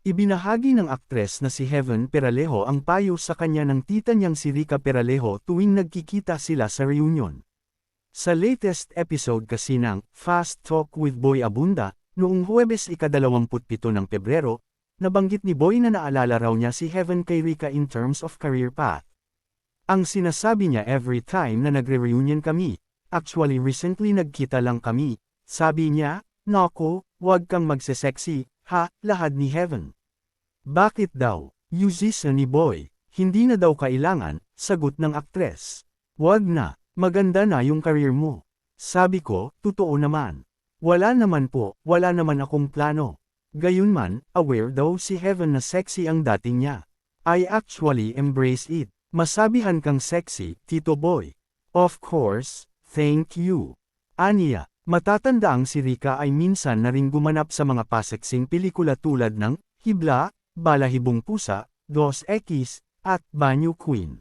Ibinahagi ng aktres na si Heaven Peralejo ang payo sa kanya ng tita niyang si Rica Peralejo tuwing nagkikita sila sa reunion. Sa latest episode kasi ng Fast Talk with Boy Abunda, noong Huwebes ika-27 ng Pebrero, nabanggit ni Boy na naalala raw niya si Heaven kay Rica in terms of career path. Ang sinasabi niya every time na nagre-reunion kami, actually recently nagkita lang kami, sabi niya, Nako, wag kang magse-sexy, ha, lahad ni Heaven. Bakit daw? Yuzisa ni Boy, hindi na daw kailangan, sagot ng aktres. Wag na, maganda na yung career mo. Sabi ko, totoo naman. Wala naman po, wala naman akong plano. Gayunman, aware daw si Heaven na sexy ang dating niya. I actually embrace it. Masabihan kang sexy, Tito Boy. Of course, thank you. Aniya, matatandaang si Rika ay minsan na ring gumanap sa mga paseksing pelikula tulad ng Hibla, Balahibong Pusa, Dos Equis, at Banyo Queen.